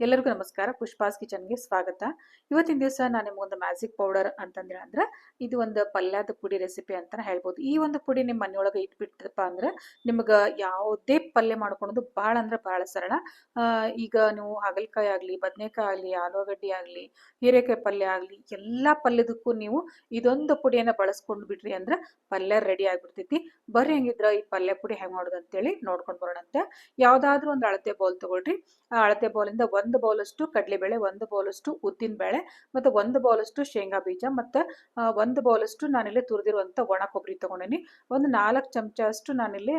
ಎಲ್ಲರಿಗೂ ನಮಸ್ಕಾರ. ಪುಷ್ಪಾಸ್ ಕಿಚನ್ಗೆ ಸ್ವಾಗತ. ಇವತ್ತಿನ ದಿವಸ ನಾನು ನಿಮ್ಗೊಂದು ಮ್ಯಾಜಿಕ್ ಪೌಡರ್ ಅಂತಂದ್ರೆ ಅಂದ್ರೆ ಇದು ಒಂದು ಪಲ್ಯದ ಪುಡಿ ರೆಸಿಪಿ ಅಂತ ಹೇಳ್ಬೋದು. ಈ ಒಂದು ಪುಡಿ ನಿಮ್ಮ ಮನೆಯೊಳಗೆ ಇಟ್ಬಿಟ್ಟಪ್ಪ ಅಂದ್ರೆ ನಿಮಗೆ ಯಾವುದೇ ಪಲ್ಯ ಮಾಡ್ಕೊಳೋದು ಭಾಳ ಅಂದ್ರೆ ಭಾಳ ಸರಳ. ಈಗ ನೀವು ಹಾಗಲಕಾಯಿ ಆಗಲಿ, ಬದನೆಕಾಯಿ ಆಗಲಿ, ಆಲೂಗಡ್ಡೆ ಆಗಲಿ, ಹೀರೆಕಾಯಿ ಪಲ್ಯ ಆಗಲಿ, ಎಲ್ಲ ಪಲ್ಯದಕ್ಕೂ ನೀವು ಇದೊಂದು ಪುಡಿಯನ್ನು ಬಳಸ್ಕೊಂಡು ಬಿಟ್ರಿ ಅಂದ್ರೆ ಪಲ್ಯ ರೆಡಿ ಆಗಿಬಿಡ್ತೈತಿ. ಬರ್ರಿ ಹೆಂಗಿದ್ರೆ ಈ ಪಲ್ಯ ಪುಡಿ ಹೆಂಗೆ ಮಾಡೋದು ಅಂತೇಳಿ ನೋಡ್ಕೊಂಡು ಬರೋಣಂತೆ. ಯಾವುದಾದ್ರೂ ಒಂದು ಅಳತೆ ಬೌಲ್ ತಗೊಳ್ರಿ. ಆ ಅಳತೆ ಬೌಲಿಂದ ಒಂದು ಬೌಲಷ್ಟು ಕಡಲೆಬೇಳೆ, ಒಂದು ಬೌಲಷ್ಟು ಉದ್ದಿನ ಬೇಳೆ ಮತ್ತು ಒಂದು ಬೌಲಷ್ಟು ಶೇಂಗಾ ಬೀಜ ಮತ್ತು ಒಂದು ಬೌಲಷ್ಟು ನಾನಿಲ್ಲಿ ತುರಿದಿರುವಂಥ ಒಣ ಕೊಬ್ಬರಿ ತೊಗೊಂಡಿನಿ. ಒಂದು ನಾಲ್ಕು ಚಮಚ ಅಷ್ಟು ನಾನಿಲ್ಲಿ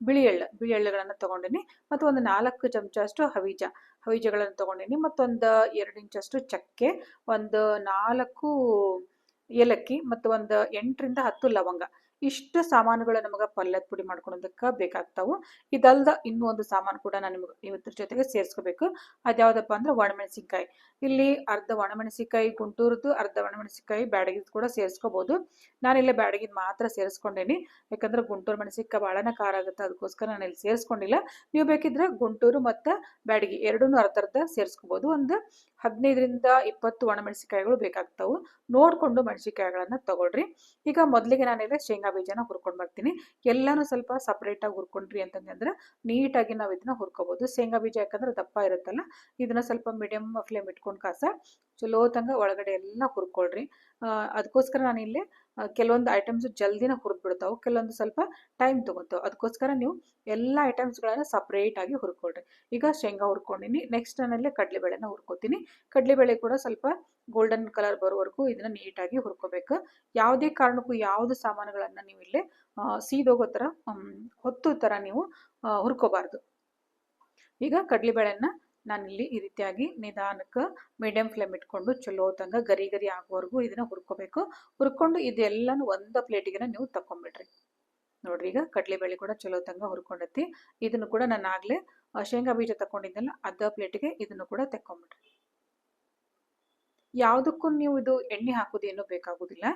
ಬಿಳಿ ಎಳ್ಳು, ಬಿಳಿ ಎಳ್ಳುಗಳನ್ನು ತೊಗೊಂಡಿನಿ ಮತ್ತು ಒಂದು ನಾಲ್ಕು ಚಮಚ ಅಷ್ಟು ಹವೀಜ, ಹವೀಜಗಳನ್ನು ತೊಗೊಂಡಿನಿ ಮತ್ತೊಂದು ಎರಡು ಇಂಚಷ್ಟು ಚಕ್ಕೆ, ಒಂದು ನಾಲ್ಕು ಏಲಕ್ಕಿ ಮತ್ತು ಒಂದು ಎಂಟರಿಂದ ಹತ್ತು ಲವಂಗ. ಇಷ್ಟು ಸಾಮಾನುಗಳು ನಮಗೆ ಪಲ್ಯದ ಪುಡಿ ಮಾಡ್ಕೊಳೋದಕ್ಕೆ ಬೇಕಾಗ್ತಾವು. ಇದಲ್ದ ಇನ್ನೂ ಒಂದು ಸಾಮಾನು ಕೂಡ ನಾನು ನಿಮಗೆ ಇವತ್ತರ ಜೊತೆಗೆ ಸೇರಿಸ್ಕೋಬೇಕು. ಅದ್ಯಾವುದಪ್ಪ ಅಂದ್ರೆ ಒಣಮೆಣಸಿನ್ಕಾಯಿ. ಇಲ್ಲಿ ಅರ್ಧ ಒಣಮೆಣಸಿನ್ಕಾಯಿ ಗುಂಟೂರದ್ದು ಅರ್ಧ ಒಣಮೆಣಸಿನ್ಕಾಯಿ, ಬ್ಯಾಡಗಿದ್ ಕೂಡ ಸೇರಿಸ್ಕೋಬೋದು. ನಾನಿಲ್ಲಿ ಬ್ಯಾಡಗಿದ್ ಮಾತ್ರ ಸೇರಿಸ್ಕೊಂಡೇನಿ. ಯಾಕಂದ್ರೆ ಗುಂಟೂರು ಮೆಣಸಿನ್ಕಾಯಿ ಭಾಳನೇ ಖಾರ ಆಗುತ್ತೆ ಅದಕ್ಕೋಸ್ಕರ ನಾನು ಇಲ್ಲಿ ಸೇರಿಸ್ಕೊಂಡಿಲ್ಲ. ನೀವು ಬೇಕಿದ್ರೆ ಗುಂಟೂರು ಮತ್ತು ಬ್ಯಾಡಗಿ ಎರಡೂ ಅರ್ಧ ಅರ್ಧ ಸೇರಿಸ್ಕೋಬೋದು. ಒಂದು ಹದಿನೈದರಿಂದ ಇಪ್ಪತ್ತು ಒಣಮೆಣಸಿನ್ಕಾಯಿಗಳು ಬೇಕಾಗ್ತಾವು. ನೋಡಿಕೊಂಡು ಮೆಣಸಿನ್ಕಾಯಿಗಳನ್ನು ತಗೊಳ್ರಿ. ಈಗ ಮೊದಲಿಗೆ ನಾನಿಲ್ಲಿ ಶೇಂಗಾ ಬೀಜನ ಹುರ್ಕೊಂಡು ಬರ್ತೀನಿ. ಎಲ್ಲನೂ ಸ್ವಲ್ಪ ಸಪ್ರೇಟಾಗಿ ಹುರ್ಕೊಂಡ್ರಿ ಅಂತಂದ್ರೆ ನೀಟಾಗಿ ನಾವು ಇದನ್ನ ಹುರ್ಕೋಬಹುದು ಶೇಂಗಾ ಬೀಜ ಯಾಕಂದ್ರೆ ದಪ್ಪ ಇರುತ್ತಲ್ಲ, ಇದನ್ನ ಸ್ವಲ್ಪ ಮೀಡಿಯಂ ಫ್ಲೇಮ್ ಇಟ್ಕೊಂಡು ಕಾಸ ಚಲೋ ತಂಗ ಒಳಗಡೆ ಎಲ್ಲ ಹುರ್ಕೊಳ್ರಿ. ಅದಕ್ಕೋಸ್ಕರ ನಾನು ಇಲ್ಲಿ ಕೆಲವೊಂದು ಐಟಮ್ಸ್ ಜಲ್ದಿನ ಹುರಿದು ಬಿಡ್ತಾವೆ ಕೆಲವೊಂದು ಸ್ವಲ್ಪ ಟೈಮ್ ತೊಗೊತಾವೆ ಅದಕ್ಕೋಸ್ಕರ ನೀವು ಎಲ್ಲ ಐಟಮ್ಸ್ಗಳನ್ನ ಸಪ್ರೇಟಾಗಿ ಹುರ್ಕೊಳ್ರಿ. ಈಗ ಶೇಂಗಾ ಹುರ್ಕೊಂಡಿನಿ ನೆಕ್ಸ್ಟ್ ನಾನಲ್ಲೇ ಕಡಲೆಬೇಳೆನ ಹುರ್ಕೋತೀನಿ. ಕಡಲೆಬೇಳೆ ಕೂಡ ಸ್ವಲ್ಪ ಗೋಲ್ಡನ್ ಕಲರ್ ಬರೋವರೆಗೂ ಇದನ್ನ ನೀಟಾಗಿ ಹುರ್ಕೋಬೇಕು. ಯಾವುದೇ ಕಾರಣಕ್ಕೂ ಯಾವುದು ಸಾಮಾನುಗಳನ್ನು ನೀವು ಇಲ್ಲಿ ಸೀದೋಗೋ ಥರ ಹೊತ್ತು ಥರ ನೀವು ಹುರ್ಕೋಬಾರ್ದು. ಈಗ ಕಡಲೆಬೇಳೆನ ನಾನಿಲ್ಲಿ ಈ ರೀತಿಯಾಗಿ ನಿಧಾನಕ್ಕೆ ಮೀಡಿಯಂ ಫ್ಲೇಮ್ ಇಟ್ಕೊಂಡು ಚಲೋ ತಂಗ ಗರಿ ಗರಿ ಆಗೋವರೆಗೂ ಇದನ್ನ ಹುರ್ಕೋಬೇಕು. ಹುರ್ಕೊಂಡು ಇದೆಲ್ಲನೂ ಒಂದು ಪ್ಲೇಟಿಗೆ ನೀವು ತಕೊಂಬಿಡ್ರಿ ನೋಡ್ರಿ ಈಗ ಕಡಲೆಬೇಳೆ ಕೂಡ ಚಲೋ ತಂಗ ಹುರ್ಕೊಂಡೈತಿ. ಇದನ್ನು ಕೂಡ ನಾನು ಆಗ್ಲೇ ಶೇಂಗಾ ಬೀಜ ತಕೊಂಡಿದ್ದೆಲ್ಲ ಅರ್ಧ ಪ್ಲೇಟಿಗೆ ಇದನ್ನು ಕೂಡ ತೆಕ್ಕೊಂಬಿಡ್ರಿ. ಯಾವುದಕ್ಕೂ ನೀವು ಇದು ಎಣ್ಣೆ ಹಾಕೋದೇನು ಬೇಕಾಗೋದಿಲ್ಲ.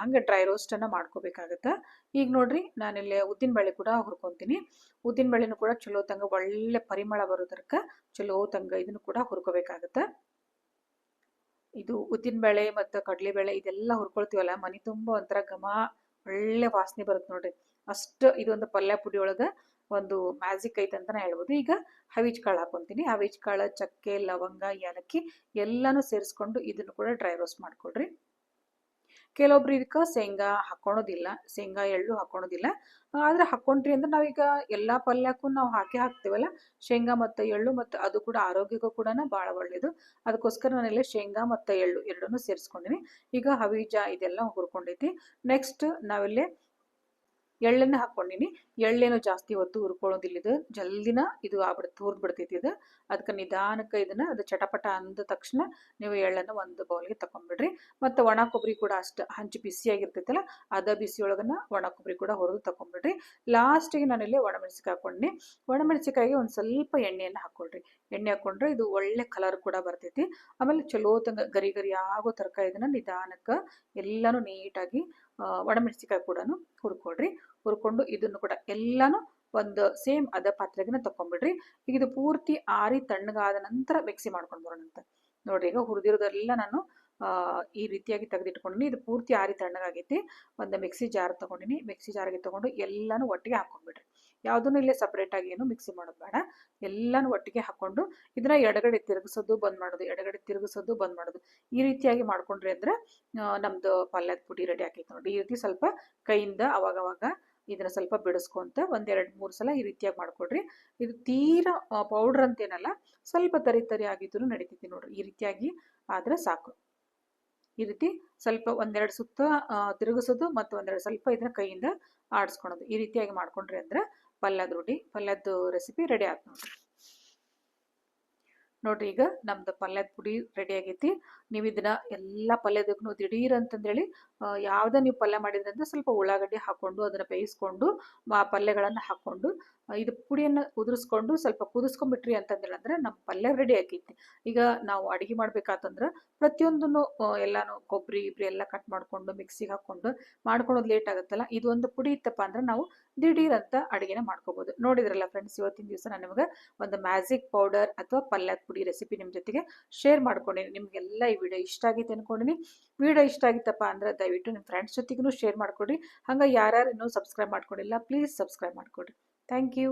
ಹಂಗೆ ಡ್ರೈ ರೋಸ್ಟನ್ನು ಮಾಡ್ಕೋಬೇಕಾಗತ್ತೆ. ಈಗ ನೋಡ್ರಿ, ನಾನಿಲ್ಲಿ ಉದ್ದಿನ ಬೇಳೆ ಕೂಡ ಹುರ್ಕೊತೀನಿ. ಉದ್ದಿನ ಬೇಳೆನೂ ಕೂಡ ಚಲೋ ತಂಗ, ಒಳ್ಳೆ ಪರಿಮಳ ಬರೋದಕ್ಕ ಚಲೋ ತಂಗ ಇದನ್ನು ಕೂಡ ಹುರ್ಕೋಬೇಕಾಗತ್ತೆ. ಇದು ಉದ್ದಿನಬೇಳೆ ಮತ್ತು ಕಡಲೆಬೇಳೆ ಇದೆಲ್ಲ ಹುರ್ಕೊಳ್ತೀವಲ್ಲ, ಮನೆ ತುಂಬ ಒಂಥರ ಘಮ, ಒಳ್ಳೆ ವಾಸನೆ ಬರುತ್ತೆ ನೋಡ್ರಿ. ಅಷ್ಟು ಇದೊಂದು ಪಲ್ಯ ಪುಡಿ ಒಳಗೆ ಒಂದು ಮ್ಯಾಜಿಕ್ ಐತೆ ಅಂತಾನೆ ಹೇಳ್ಬೋದು. ಈಗ ಹವೀಜ್ ಕಾಳು ಹಾಕೊಂತೀನಿ. ಹವೀಜ್ ಕಾಳು, ಚಕ್ಕೆ, ಲವಂಗ, ಏಲಕ್ಕಿ ಎಲ್ಲನೂ ಸೇರಿಸ್ಕೊಂಡು ಇದನ್ನು ಕೂಡ ಡ್ರೈ ರೋಸ್ಟ್ ಮಾಡ್ಕೊಳ್ರಿ. ಕೆಲವೊಬ್ರು ಇದಕ್ಕೆ ಶೇಂಗಾ ಹಾಕೊಳೋದಿಲ್ಲ. ಶೇಂಗಾ, ಎಳ್ಳು ಹಾಕೊಳೋದಿಲ್ಲ. ಆದ್ರೆ ಹಾಕೊಂಡ್ರಿ ಅಂದ್ರೆ ನಾವೀಗ ಎಲ್ಲ ಪಲ್ಯಕ್ಕೂ ನಾವು ಹಾಕಿ ಹಾಕ್ತೇವಲ್ಲ? ಶೇಂಗಾ ಮತ್ತು ಎಳ್ಳು ಮತ್ತು ಅದು ಕೂಡ ಆರೋಗ್ಯಕ್ಕೂ ಕೂಡ ಭಾಳ ಒಳ್ಳೆಯದು ಅದಕ್ಕೋಸ್ಕರ ನಾನಿಲ್ಲಿ ಶೇಂಗಾ ಮತ್ತು ಎಳ್ಳು ಎರಡನ್ನೂ ಸೇರಿಸ್ಕೊಂಡಿನಿ. ಈಗ ಹವಿಜ ಇದೆಲ್ಲ ಹುರ್ಕೊಂಡೈತಿ ನೆಕ್ಸ್ಟ್ ನಾವಿಲ್ಲಿ ಎಳ್ಳನ್ನು ಹಾಕ್ಕೊಂಡಿನಿ. ಎಳ್ಳೇನು ಜಾಸ್ತಿ ಹೊತ್ತು ಹುರ್ಕೊಳ್ಳೋದಿಲ್ಲ ಇದು ಜಲ್ದಿನ ಇದು ಆಗ್ಬಿಡುತ್ತೆ ಹುರಿದು ಬಿಡ್ತೈತಿ ಇದು. ಅದಕ್ಕೆ ನಿಧಾನಕ್ಕೆ ಇದನ್ನ ಅದು ಚಟಪಟ ಅಂದ ತಕ್ಷಣ ನೀವು ಎಳ್ಳನ್ನು ಒಂದು ಬೌಲ್ಗೆ ತಗೊಂಡ್ಬಿಡ್ರಿ ಮತ್ತು ಒಣ ಕೊಬ್ಬರಿ ಕೂಡ ಅಷ್ಟು ಹಂಚಿ ಬಿಸಿಯಾಗಿರ್ತೈತಲ್ಲ, ಅದ ಬಿಸಿಯೊಳಗನ್ನ ಒಣ ಕೊಬ್ಬರಿ ಕೂಡ ಹುರಿದು ತಗೊಂಡ್ಬಿಡ್ರಿ ಲಾಸ್ಟಿಗೆ ನಾನಿಲ್ಲಿ ಒಣಮೆಣಸಿಕಾಯಿ ಒಣ ಒಣಮೆಣಸಿಕಾಯಿಗೆ ಒಂದು ಸ್ವಲ್ಪ ಎಣ್ಣೆಯನ್ನು ಹಾಕ್ಕೊಳ್ರಿ ಎಣ್ಣೆ ಹಾಕ್ಕೊಂಡ್ರೆ ಇದು ಒಳ್ಳೆ ಕಲರ್ ಕೂಡ ಬರ್ತೈತಿ. ಆಮೇಲೆ ಚಲೋ ತಂಗ ಗರಿ ಗರಿ ಆಗೋ ತನಕ ಇದನ್ನ ನಿಧಾನಕ್ಕೆ ಎಲ್ಲನೂ ನೀಟಾಗಿ ಒಣಮೆಣಸಿಕಾಯಿ ಕೂಡ ಹುರ್ಕೊಳ್ರಿ. ಹುರ್ಕೊಂಡು ಇದನ್ನು ಕೂಡ ಎಲ್ಲಾನು ಒಂದು ಸೇಮ್ ಅದ ಪಾತ್ರೆಗೆ ತಕೊಂಡ್ಬಿಡ್ರಿ ಈಗ ಇದು ಪೂರ್ತಿ ಆರಿ ತಣ್ಣಗಾದ ನಂತರ ಮಿಕ್ಸಿ ಮಾಡ್ಕೊಂಡು ಬರೋಣಂತ ನೋಡ್ರಿ ಈಗ ಹುರಿದಿರೋದೆಲ್ಲ ನಾನು ಈ ರೀತಿಯಾಗಿ ತೆಗೆದಿಟ್ಕೊಂಡಿನಿ. ಇದು ಪೂರ್ತಿ ಆರಿ ತಣ್ಣಗಾಗೈತಿ. ಒಂದು ಮಿಕ್ಸಿ ಜಾರ್ ತಗೊಂಡಿನಿ. ಮಿಕ್ಸಿ ಜಾರಿಗೆ ತಗೊಂಡು ಎಲ್ಲಾನು ಒಟ್ಟಿಗೆ ಹಾಕೊಂಡ್ಬಿಡ್ರಿ. ಯಾವುದನ್ನು ಇಲ್ಲೇ ಸಪ್ರೇಟಾಗಿ ಏನು ಮಿಕ್ಸಿ ಮಾಡೋದು ಬೇಡ. ಎಲ್ಲನೂ ಒಟ್ಟಿಗೆ ಹಾಕೊಂಡು ಇದನ್ನ ಎಡಗಡೆ ತಿರುಗಿಸೋದು, ಬಂದ್ ಮಾಡೋದು, ಎಡಗಡೆ ತಿರುಗಿಸೋದು, ಬಂದ್ ಮಾಡೋದು. ಈ ರೀತಿಯಾಗಿ ಮಾಡ್ಕೊಂಡ್ರಿ ಅಂದ್ರೆ ನಮ್ದು ಪಲ್ಯದ ಪುಡಿ ರೆಡಿ ಆಕೈತೆ ನೋಡಿ. ಈ ರೀತಿ ಸ್ವಲ್ಪ ಕೈಯಿಂದ ಅವಾಗವಾಗ ಇದನ್ನ ಸ್ವಲ್ಪ ಬಿಡಿಸ್ಕೊಂತ ಒಂದೆರಡು ಮೂರು ಸಲ ಈ ರೀತಿಯಾಗಿ ಮಾಡ್ಕೊಡ್ರಿ. ಇದು ತೀರಾ ಪೌಡ್ರ್ ಅಂತೇನಲ್ಲ, ಸ್ವಲ್ಪ ತರಿ ತರಿ ಆಗಿದ್ರು ನಡೀತೈತಿ ನೋಡ್ರಿ. ಈ ರೀತಿಯಾಗಿ ಆದ್ರೆ ಸಾಕು. ಈ ರೀತಿ ಸ್ವಲ್ಪ ಒಂದೆರಡು ಸುತ್ತ ತಿರುಗಿಸೋದು ಮತ್ತು ಒಂದೆರಡು ಸ್ವಲ್ಪ ಇದನ್ನ ಕೈಯಿಂದ ಆಡಿಸ್ಕೊಳೋದು. ಈ ರೀತಿಯಾಗಿ ಮಾಡ್ಕೊಂಡ್ರಿ ಅಂದ್ರೆ ಪಲ್ಯದ ರೂಢಿ ಪಲ್ಲದ್ದು ರೆಸಿಪಿ ರೆಡಿ ಆಯ್ತು ನೋಡ್ರಿ. ನೋಡ್ರಿ ಈಗ ನಮ್ದು ಪಲ್ಯದ ಪುಡಿ ರೆಡಿ ಆಗೈತಿ. ನೀವು ಇದನ್ನ ಎಲ್ಲ ಪಲ್ಯದಕ್ಕೂ ದಿಢೀರ್ ಅಂತಂದೇಳಿ ಯಾವುದೇ ನೀವು ಪಲ್ಯ ಮಾಡಿದ್ರಿ ಅಂದ್ರೆ ಸ್ವಲ್ಪ ಉಳ್ಳಾಗಡ್ಡಿ ಹಾಕೊಂಡು ಅದನ್ನ ಬೇಯಿಸ್ಕೊಂಡು ಆ ಪಲ್ಯಗಳನ್ನು ಹಾಕೊಂಡು ಇದು ಪುಡಿಯನ್ನು ಕುದಿಸ್ಕೊಂಡು ಸ್ವಲ್ಪ ಕುದಿಸ್ಕೊಂಡ್ಬಿಟ್ರಿ ಅಂತಂದೇಳಂದ್ರೆ ನಮ್ಮ ಪಲ್ಯ ರೆಡಿ ಆಗೈತಿ ಈಗ ನಾವು ಅಡುಗೆ ಮಾಡ್ಬೇಕಾತಂದ್ರೆ ಪ್ರತಿಯೊಂದನ್ನು ಎಲ್ಲಾನು ಕೊಬ್ಬರಿ ಇಬ್ರಿ ಎಲ್ಲ ಕಟ್ ಮಾಡಿಕೊಂಡು ಮಿಕ್ಸಿಗೆ ಹಾಕ್ಕೊಂಡು ಮಾಡ್ಕೊಳೋದು ಲೇಟ್ ಆಗುತ್ತಲ್ಲ ಇದು ಒಂದು ಪುಡಿ ಇತ್ತಪ್ಪ ಅಂದ್ರೆ ನಾವು ದಿಢೀರ್ ಅಂತ ಅಡುಗೆನ ಮಾಡ್ಕೋಬೋದು. ನೋಡಿದ್ರಲ್ಲ ಫ್ರೆಂಡ್ಸ್ ಇವತ್ತಿನ ದಿವಸ ನಾನು ನಿಮಗೆ ಒಂದು ಮ್ಯಾಜಿಕ್ ಪೌಡರ್ ಅಥವಾ ಪಲ್ಯದ ಪುಡಿ ರೆಸಿಪಿ ನಿಮ್ಮ ಜೊತೆಗೆ ಶೇರ್ ಮಾಡ್ಕೊಂಡಿನಿ. ನಿಮಗೆಲ್ಲ ಈ ವಿಡಿಯೋ ಇಷ್ಟ ಆಗಿತ್ತು ಅನ್ಕೊಂಡಿನಿ. ವಿಡಿಯೋ ಇಷ್ಟ ಆಗಿತ್ತಪ್ಪ ಅಂದ್ರೆ ದಯವಿಟ್ಟು ನಿಮ್ಮ ಫ್ರೆಂಡ್ಸ್ ಜೊತೆಗೂ ಶೇರ್ ಮಾಡ್ಕೊಡಿ ಹಂಗೆ ಯಾರ್ಯಾರು ಇನ್ನೂ ಸಬ್ಸ್ಕ್ರೈಬ್ ಮಾಡ್ಕೊಂಡಿಲ್ಲ ಪ್ಲೀಸ್ ಸಬ್ಸ್ಕ್ರೈಬ್ ಮಾಡ್ಕೊಡ್ರಿ. Thank you